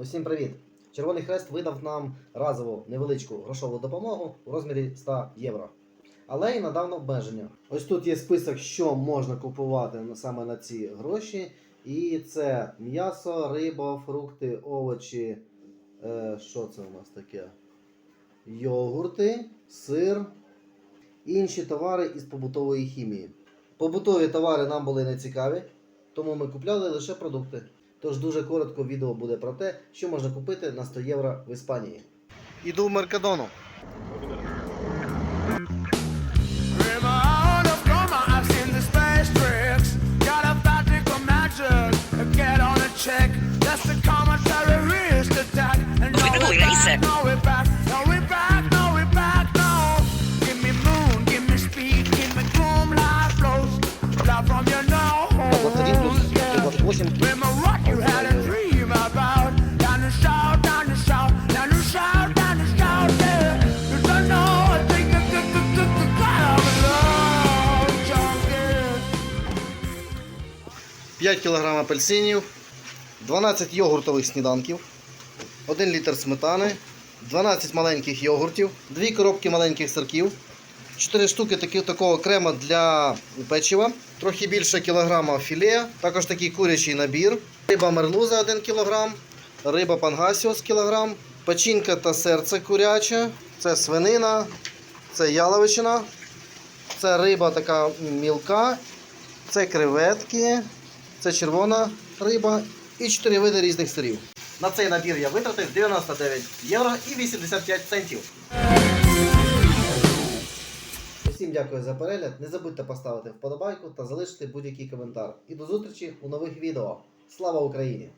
Усім привіт! Червоний Хрест видав нам разову невеличку грошову допомогу у розмірі 100 євро. Але й надав обмеження. Ось тут є список, що можна купувати саме на ці гроші. І це м'ясо, риба, фрукти, овочі. Е, що це у нас таке? Йогурти, сир, інші товари із побутової хімії. Побутові товари нам були не цікаві, тому ми купляли лише продукти. Тож дуже коротко відео буде про те, що можна купити на 100 євро в Іспанії. Іду в Меркадону. Of 5 кг апельсинів, 12 йогуртових сніданків, 1 літр сметани, 12 маленьких йогуртів, 2 коробки маленьких сирків, 4 штуки такого крема для печива, трохи більше кілограма філе, також такий курячий набір, риба мерлуза 1 кг, риба пангасіос кілограм, печінка та серце куряче, це свинина, це яловичина, це риба така мілка, це креветки, це червона риба і 4 види різних сирів. На цей набір я витратив 99 євро і 85 центів. Усім дякую за перегляд. Не забудьте поставити вподобайку та залишити будь-який коментар. І до зустрічі у нових відео. Слава Україні!